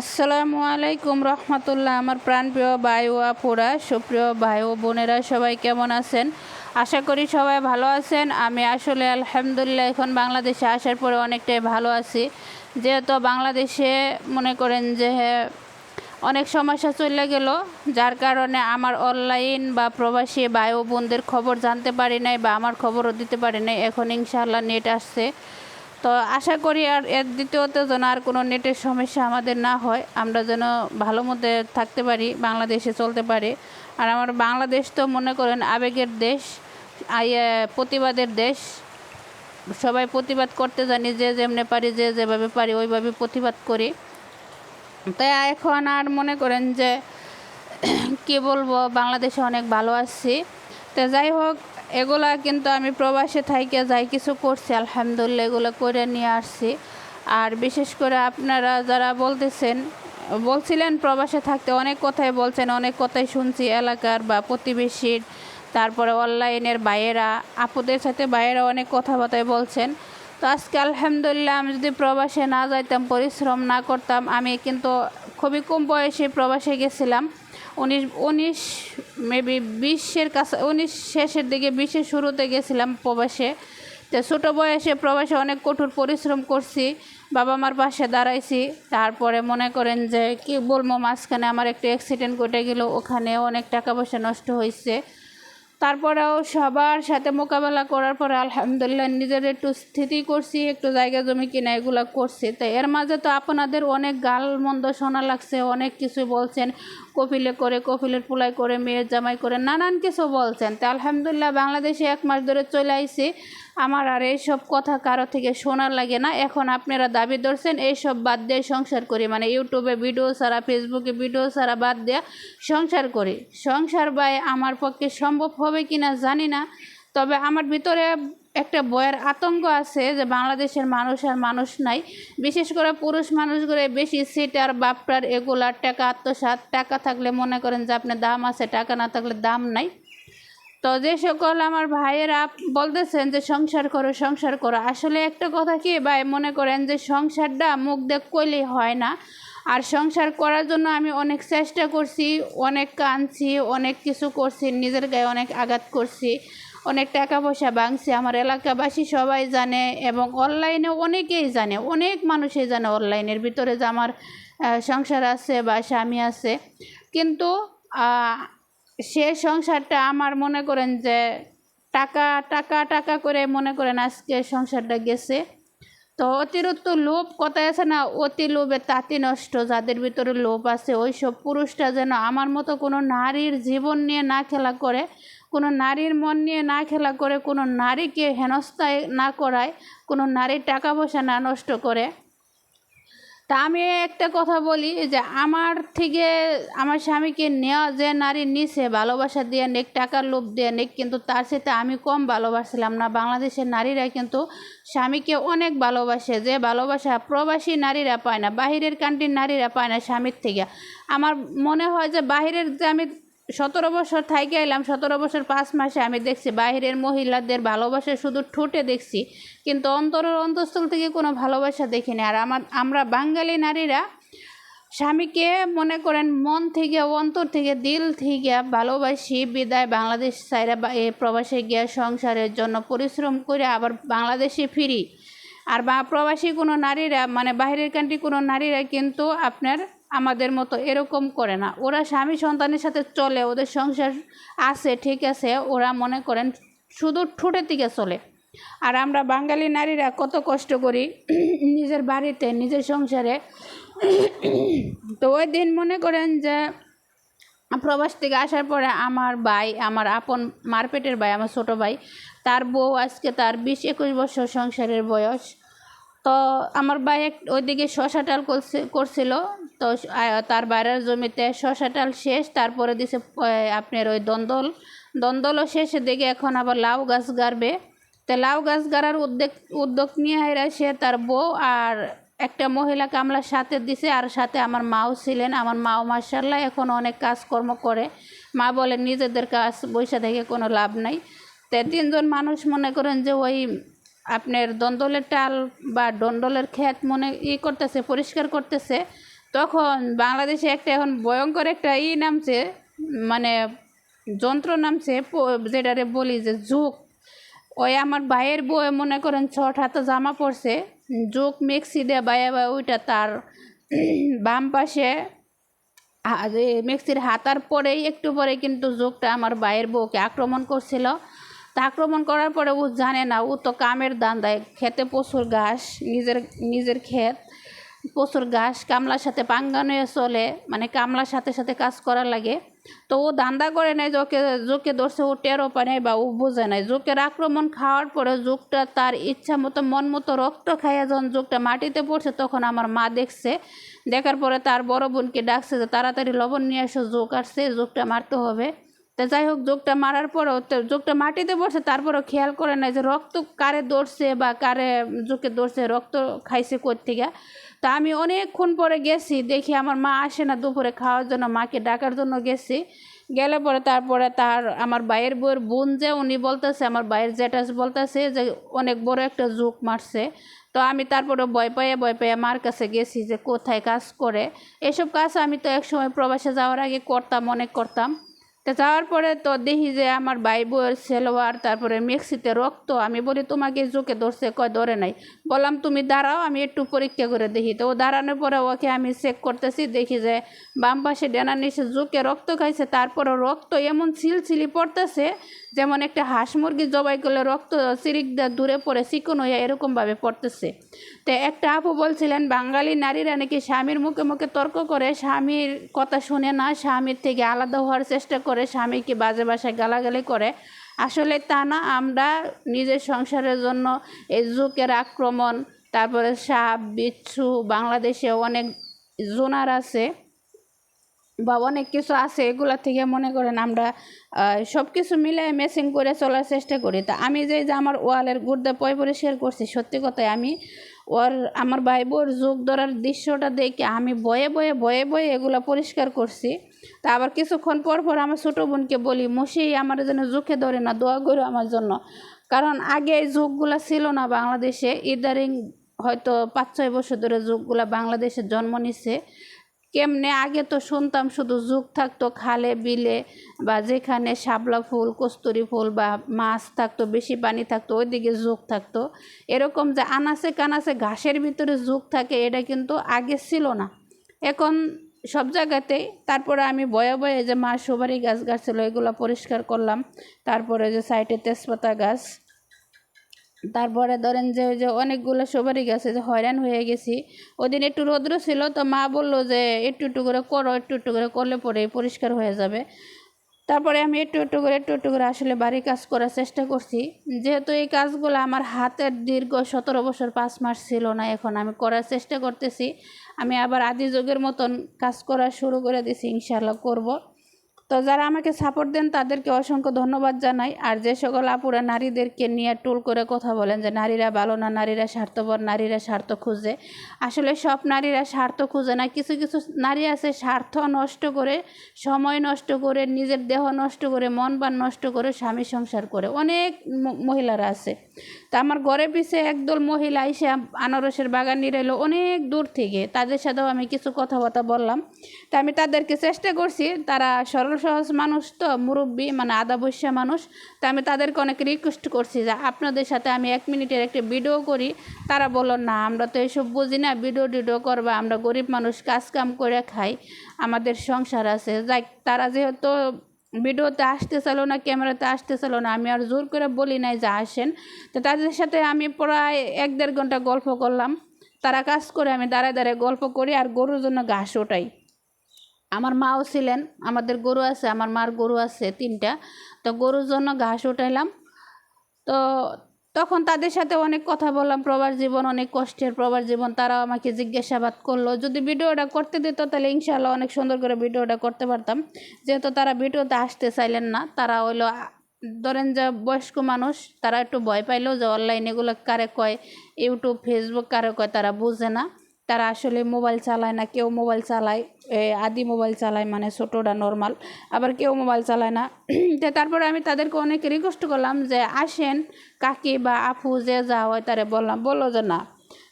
আসসালামু আলাইকুম রহমতুল্লাহ, আমার প্রাণপ্রিয় ভাই ও আপুরা সুপ্রিয় ভাই ও বোনেরা সবাই কেমন আছেন? আশা করি সবাই ভালো আছেন। আমি আসলে আলহামদুলিল্লাহ এখন বাংলাদেশে আসার পরে অনেকটাই ভালো আছি। যেহেতু বাংলাদেশে মনে করেন যে অনেক সমস্যা চলে গেল, যার কারণে আমার অনলাইন বা প্রবাসী ভাই ও বোনদের খবর জানতে পারি নাই বা আমার খবরও দিতে পারি নাই। এখন ইনশাআল্লাহ নেট আসছে। তো আশা করি আর এর দ্বিতীয়ত যেন আর কোনো নেটের সমস্যা আমাদের না হয়। আমরা যেন ভালো মধ্যে থাকতে পারি, বাংলাদেশে চলতে পারি। আর আমার বাংলাদেশ তো মনে করেন আবেগের দেশ প্রতিবাদের দেশ। সবাই প্রতিবাদ করতে জানি, যে যেমনে পারি, যে যেভাবে পারি, ওইভাবে প্রতিবাদ করি। তাই এখন আর মনে করেন যে, কি বলব, বাংলাদেশে অনেক ভালো আছি। তো যাই হোক এগুলা কিন্তু আমি প্রবাসে থাইকে যাই, কিছু করছি, আলহামদুলিল্লাহ এগুলো করে নিয়ে আসছি। আর বিশেষ করে আপনারা যারা বলতেছেন, বলছিলেন প্রবাসে থাকতে, অনেক কথাই বলছেন, অনেক কথাই শুনছি এলাকার বা প্রতিবেশীর, তারপরে অনলাইনের বাইরেরা, আপুদের সাথে বাইরেরা অনেক কথাবার্তাই বলছেন। তো আজকে আলহামদুলিল্লাহ আমি যদি প্রবাসে না যাইতাম, পরিশ্রম না করতাম, আমি কিন্তু খুবই কম বয়সে প্রবাসে গেছিলাম। উনিশ উনিশ মেবি বিশের কাছে, উনিশ শেষের দিকে, বিশের শুরুতে গেছিলাম প্রবাসে। তো ছোটো বয়সে প্রবাসে অনেক কঠোর পরিশ্রম করছি, বাবা মার পাশে দাঁড়াইছি। তারপরে মনে করেন যে, কি বলব, মাঝখানে আমার একটু অ্যাক্সিডেন্ট ঘটে গেল, ওখানে অনেক টাকা পয়সা নষ্ট হয়েছে তারপরেও সবার সাথে মোকাবেলা করার পরে আলহামদুলিল্লাহ নিজের একটু স্থিতি করছি, একটু জায়গা জমি কিনা এগুলো করছি। তো এর মাঝে তো আপনাদের অনেক গাল মন্দ শোনা লাগছে, অনেক কিছু বলছেন, কপিলে করে, কপিলের পোলাই করে, মেয়ের জামাই করে, নানান কিছু বলছেন। তো আলহামদুলিল্লাহ বাংলাদেশে এক মাস ধরে চলে আইছি। আমার আর এইসব কথা কারও থেকে শোনার লাগে না। এখন আপনারা দাবি ধরছেন, এইসব বাদ দিয়ে সংসার করি। মানে ইউটিউবে ভিডিও ছাড়া, ফেসবুকে ভিডিও ছাড়া বাদ দেওয়া সংসার করি। সংসার বাই আমার পক্ষে সম্ভব হবে কি না জানি না। তবে আমার ভিতরে একটা বয়ের আতঙ্ক আছে যে বাংলাদেশের মানুষ আর মানুষ নাই। বিশেষ করে পুরুষ মানুষগুলো বেশি সিটার, বাপটার এগুলার টাকা, আত্মসাৎ, টাকা থাকলে মনে করেন যে আপনার দাম আছে, টাকা না থাকলে দাম নাই। তো যে সকল আমার ভাইয়েরা বলতেছেন যে সংসার করো সংসার করো, আসলে একটা কথা কি ভাই, মনে করেন যে সংসারটা মুখ দেখ কইলেই হয় না। আর সংসার করার জন্য আমি অনেক চেষ্টা করছি, অনেক কাঁদছি, অনেক কিছু করছি, নিজের গায়ে অনেক আঘাত করছি, অনেক টাকা পয়সা ভাঙছি। আমার এলাকাবাসী সবাই জানে এবং অনলাইনে অনেকেই জানে, অনেক মানুষই জানে অনলাইনের ভিতরে যে আমার সংসার আছে বা স্বামী আছে। কিন্তু সে সংসারটা আমার মনে করেন যে টাকা টাকা টাকা করে মনে করেন আজকে সংসারটা গেছে। তো অতিরিক্ত লোভ কথায় আছে না? অতি লোভে তাঁতি নষ্ট। যাদের ভিতরে লোভ আছে ওই সব পুরুষটা যেন আমার মতো কোনো নারীর জীবন নিয়ে না খেলা করে, কোনো নারীর মন নিয়ে না খেলা করে, কোনো নারীকে হেনস্থায় না করায়, কোনো নারীর টাকা পয়সা না নষ্ট করে তা আমি একটা কথা বলি যে আমার থেকে আমার স্বামীকে নেওয়া যে নারী নিছে, ভালোবাসা দিয়ে নেক, টাকার লোভ দিয়ে নেক, কিন্তু তার সাথে আমি কম ভালোবাসলাম না। বাংলাদেশের নারীরা কিন্তু স্বামীকে অনেক ভালোবাসে, যে ভালোবাসা প্রবাসী নারীরা পায় না, বাহিরের কান্ট্রির নারীরা পায় না স্বামীর থেকে। আমার মনে হয় যে বাহিরের যে আমি সতেরো বছর থাইকে এলাম, সতেরো বছর পাঁচ মাসে আমি দেখছি বাইরের মহিলাদের ভালোবাসা শুধু ঠোঁটে দেখছি, কিন্তু অন্তরের অন্তঃস্থল থেকে কোনো ভালোবাসা দেখিনি। আর আমার, আমরা বাঙালি নারীরা স্বামীকে মনে করেন মন থেকে, অন্তর থেকে, দিল থেকে ভালোবাসি, বিদায় বাংলাদেশ সাইরা প্রবাসে গিয়া সংসারের জন্য পরিশ্রম করে আবার বাংলাদেশে ফিরি। আর বা প্রবাসী কোনো নারীরা মানে বাইরের কান্ট্রি কোনো নারীরা কিন্তু আপনার আমাদের মতো এরকম করে না। ওরা স্বামী সন্তানের সাথে চলে, ওদের সংসার আছে, ঠিক আছে, ওরা মনে করেন শুধু ঠোঁটের দিকে চলে। আর আমরা বাঙালি নারীরা কত কষ্ট করি নিজের বাড়িতে, নিজের সংসারে। তো ওই দিন মনে করেন যে প্রবাস থেকে আসার পরে আমার ভাই, আমার আপন মারপেটের ভাই, আমার ছোটো ভাই, তার বউ আজকে তার বিশ একুশ বছর সংসারের বয়স। তো আমার ভাই এক ওইদিকে শশা টাল করছে করছিল। তো তার বাইরের জমিতে শশা টাল শেষ, তারপরে দিছে আপনার ওই দন্দল। দন্দলও শেষের দিকে এখন আবার লাউ গাছ গাড়বে। তো লাউ গাছ গাড়ার উদ্যোগ উদ্যোগ নিয়ে হেরা সে তার বউ আর একটা মহিলা কামলার সাথে দিছে, আর সাথে আমার মাও ছিলেন। আমার মাও মার্শাল্লাহ এখন অনেক কাজকর্ম করে। মা বলে, নিজেদের কাজ বৈশা থেকে কোনো লাভ নাই। তো তিনজন মানুষ মনে করেন যে ওই আপনার দন্দলের টাল বা দণ্ডলের ক্ষেত মনে ই করতেছে, পরিষ্কার করতেছে, তখন বাংলাদেশে একটা এখন ভয়ঙ্কর একটা ই নামছে মানে যন্ত্র নামছে যেটারে বলি যে যুগ ওই আমার ভাইয়ের বউ মনে করেন ছট হাতে জামা পরছে যুগ মেক্সি দিয়ে বাইয়া বা ওইটা তার বাম পাশে মেক্সির হাতার পরেই একটু পরে কিন্তু যোগটা আমার ভাইয়ের বউকে আক্রমণ করছিল। তা আক্রমণ করার পরে ও জানে না, ও তো কামের দান দেয় খেতে প্রচুর ঘাস, নিজের নিজের ক্ষেত, প্রচুর ঘাস, কামলার সাথে পাঙ্গানো চলে মানে কামলার সাথে সাথে কাজ করা লাগে। তো ও দান্দা করে নেয় যে ওকে জোকে ধরছে, ও টেরও পায় নাই বা ও বোঝে নাই জোকের আক্রমণ খাওয়ার পরে জোকটা তার ইচ্ছা মতো, মন মতো রক্ত খাইয়া যখন জোকটা মাটিতে পড়ছে, তখন আমার মা দেখছে। দেখার পরে তার বড় বোনকে ডাকছে যে, তাড়াতাড়ি লবণ নিয়ে এসো, জোক আসছে, জোকটা মারতে হবে। তা যাই হোক যোগটা মারার পরও যোগটা মাটিতে পড়ছে তারপরেও খেয়াল করে নাই যে রক্ত কারে দৌড়ছে বা কারে যোকে দৌড়ছে, রক্ত খাইছে থেকে তা আমি অনেকক্ষণ পরে গেছি, দেখি আমার মা আসে না দুপুরে খাওয়ার জন্য, মাকে ডাকার জন্য গেছি। গেলে পরে তারপরে তার, আমার ভাইয়ের বউয়ের বোন যে, উনি বলতেছে, আমার বাইয়ের জেঠাস বলতেছে যে, অনেক বড় একটা জোক মারছে। তো আমি তারপরে ভয় পাইয়া ভয় পাইয়া মার কাছে গেছি যে কোথায় কাজ করে। এসব কাজ আমি তো একসময় প্রবাসে যাওয়ার আগে করতাম, অনেক করতাম। তা যাওয়ার পরে তো দেখি যে আমার ভাই বউয়ের সেলোয়ার, তারপরে মেক্সিতে রক্ত। আমি বলি, তোমাকে জোকে ধরছে? কয়, ধরে নাই। বললাম, তুমি দাঁড়াও, আমি একটু পরীক্ষা করে দেখি। তো ও দাঁড়ানোর পরে ওকে আমি চেক করতেছি, দেখি যে বাম পাশে ডেনা নিচে জোকে রক্ত খাইছে তারপরে রক্ত এমন ছিলছিলি পড়তেছে যেমন একটা হাঁস মুরগি জবাই করলে রক্ত দিয়ে দূরে পড়ে, চিকন হইয়া এরকমভাবে পড়তেছে। তো একটা আপু বলছিলেন, বাঙালি নারীরা নাকি স্বামীর মুখে মুখে তর্ক করে, স্বামীর কথা শুনে না, স্বামীর থেকে আলাদা হওয়ার চেষ্টা করে, স্বামীকে বাজে বাসায় গালাগালি করে। আসলে তা না, আমরা নিজের সংসারের জন্য এই যুগের আক্রমণ, তারপরে সাপ, বিচ্ছু, বাংলাদেশে অনেক জোনার আছে। বা অনেক কিছু আছে, এগুলা থেকে মনে করেন আমরা সব কিছু মিলে মেসিং করে চলার চেষ্টা করি। তা আমি যে যে আমার ওয়ালের গুর্দা পয় পরিষ্কার করছি, সত্যি কথাই আমি ওর আমার ভাই বোর যোগ ধরার দৃশ্যটা দেখে আমি বয়ে বয়ে বয়ে বয়ে এগুলো পরিষ্কার করছি। তা আবার কিছুক্ষণ পর পর আমার ছোটো বোনকে বলি মশি আমার যেন চোখে ধরে না, দোয়া করো আমার জন্য। কারণ আগে এই যুগগুলো ছিল না বাংলাদেশে, ইদারিং হয়তো পাঁচ, ছয় বছর ধরে যুগগুলো বাংলাদেশে জন্ম নিচ্ছে কেমনে? আগে তো শুনতাম শুধু যুগ থাকতো খালে, বিলে বা যেখানে শাপলা ফুল, কস্তুরি ফুল বা মাছ থাকতো, বেশি পানি থাকতো, ওইদিকে যুগ থাকতো। এরকম যে আনাচে কানাচে ঘাসের ভিতরে যুগ থাকে, এটা কিন্তু আগে ছিল না। এখন সব জায়গাতেই তারপরে আমি বয়ে বয়ে যে মা সুপারি গাছ গাছ ছিল এগুলো পরিষ্কার করলাম। তারপরে যে সাইডে তেজপাতা গাছ তারপরে ধরেন যে ওই যে অনেকগুলো সবারই গেছে যে হয়রান হয়ে গেছি। ওদিন একটু রৌদ্র ছিল, তো মা বলল যে, একটু একটু করে করো, একটু একটু করে করলে পরে পরিষ্কার হয়ে যাবে। তারপরে আমি একটু একটু করে, একটু একটু করে আসলে বাড়ি কাজ করার চেষ্টা করছি। যেহেতু এই কাজগুলো আমার হাতের দীর্ঘ সতেরো বছর, পাঁচ মাস ছিল না, এখন আমি করার চেষ্টা করতেছি। আমি আবার আদি যুগের মতন কাজ করা শুরু করে দিছি ইনশাল্লাহ করব। তো যারা আমাকে সাপোর্ট দেন, তাদেরকে অসংখ্য ধন্যবাদ জানাই। আর যে সকল আপুরা নারীদেরকে নিয়ে টুল করে কথা বলেন যে, নারীরা ভালো না, নারীরা স্বার্থপর, নারীরা স্বার্থ খুঁজে। আসলে সব নারীরা স্বার্থ খুঁজে না, কিছু কিছু নারী আছে স্বার্থ নষ্ট করে, সময় নষ্ট করে, নিজের দেহ নষ্ট করে, মন বান নষ্ট করে, স্বামী সংসার করে। অনেক মহিলারা আছে। তা আমার ঘরে পিছে একদল মহিলা এসে আনারসের বাগান নিয়ে এলো অনেক দূর থেকে। তাদের সাথেও আমি কিছু কথাবার্তা বললাম। তা আমি তাদেরকে চেষ্টা করছি, তারা সরল সহজ মানুষ তো, মুরব্বী মানে আদা বৈশ্যা মানুষ। তা আমি তাদেরকে অনেক রিকোয়েস্ট করছি যে আপনাদের সাথে আমি এক মিনিটের একটা ভিডিও করি। তারা বলল, না, আমরা তো এসব বুঝি না। ভিডিও টিডিও করবা। আমরা গরিব মানুষ কাজ কাম করে খাই। আমাদের সংসার আছে। যাই, তারা যেহেতু ভিডিওতে আসতে চালো না ক্যামেরাতে আসতে চালো না, আমি আর জোর করে বলি নাই যে আসেন। তো তাদের সাথে আমি প্রায় এক দেড় ঘণ্টা গল্প করলাম। তারা কাজ করে আমি দাঁড়ায় দাঁড়ায় গল্প করি আর গরুর জন্য ঘাস ওঠাই। আমার মাও ছিলেন, আমাদের গরু আছে, আমার মার গরু আছে তিনটা। তো গরুর জন্য ঘাস উঠাইলাম। তো তখন তাদের সাথে অনেক কথা বললাম, প্রবাস জীবন অনেক কষ্টের প্রবাস জীবন, তারাও আমাকে জিজ্ঞাসাবাদ করল। যদি ভিডিওটা করতে দিত তাহলে ইনশাল্লাহ অনেক সুন্দর করে ভিডিওটা করতে পারতাম। যেহেতু তারা ভিডিওতে আসতে চাইলেন না, তারা হইল, ধরেন যে বয়স্ক মানুষ, তারা একটু ভয় পাইলো যে অনলাইন এগুলো কারে কয়, ইউটিউব, ফেসবুক কারে কয়, তারা বুঝে না। তারা আসলে মোবাইল চালায় না, কেউ মোবাইল চালায় আদি মোবাইল চালায় মানে ছোটোটা নর্মাল আবার কেউ মোবাইল চালায় না। তো তারপরে আমি তাদেরকে অনেক রিকোয়েস্ট করলাম যে আসেন, কাকি বা আপু যে যা হয় তারে বললাম, বলল যে না,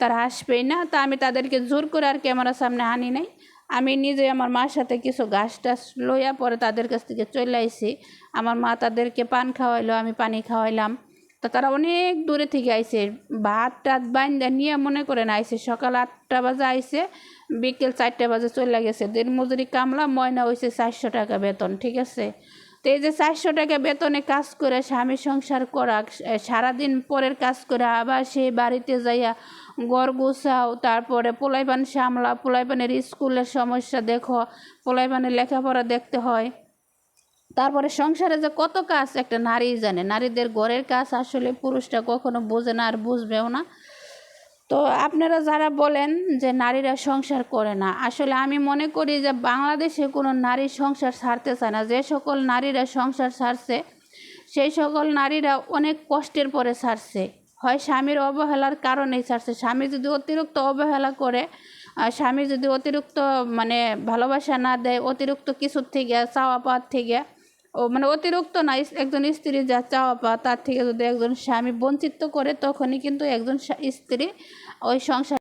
তারা আসবেই না। তা আমি তাদেরকে জোর করে আর ক্যামেরার সামনে আনি নাই। আমি নিজে আমার মার সাথে কিছু ঘাস টাস লইয়া পরে তাদের কাছ থেকে চলে আইছি। আমার মা তাদেরকে পান খাওয়াইলো, আমি পানি খাওয়াইলাম। তো তারা অনেক দূরে থেকে আইসে ভাত টাত বাইন্দা নিয়ে মনে করেন আইসে সকাল আটটা বাজে আইসে বিকেল চারটে বাজে চলে গেছে। দিন মজুরি কামলা, ময়না হয়েছে চারশো টাকা বেতন, ঠিক আছে? তো এই যে চারশো টাকা বেতনে কাজ করে স্বামী সংসার করা সারাদিন পরের কাজ করে আবার সেই বাড়িতে যাইয়া গড় গুছাও, তারপরে পোলাইপান সামলা, পোলাইপানের স্কুলের সমস্যা দেখো, পোলাইপানের লেখাপড়া দেখতে হয়। তারপরে সংসারে যে কত কাজ একটা নারী জানে, নারীদের ঘরের কাজ আসলে পুরুষটা কখনো বোঝে না আর বুঝবেও না। তো আপনারা যারা বলেন যে নারীরা সংসার করে না, আসলে আমি মনে করি যে বাংলাদেশে কোনো নারী সংসার ছাড়তে চায় না। যে সকল নারীরা সংসার ছাড়ছে সেই সকল নারীরা অনেক কষ্টের পরে ছাড়ছে হয় স্বামীর অবহেলার কারণেই ছাড়ছে স্বামী যদি অতিরিক্ত অবহেলা করে, আর স্বামী যদি অতিরিক্ত মানে ভালোবাসা না দেয়, অতিরিক্ত কিছুর থেকে চাওয়া পাওয়ার থেকে ও মানে অতিরিক্ত না একজন স্ত্রী যা চাওয়া পা তার থেকে যদি একজন স্বামী বঞ্চিত করে, তখনই কিন্তু একজন স্ত্রী ওই সংসার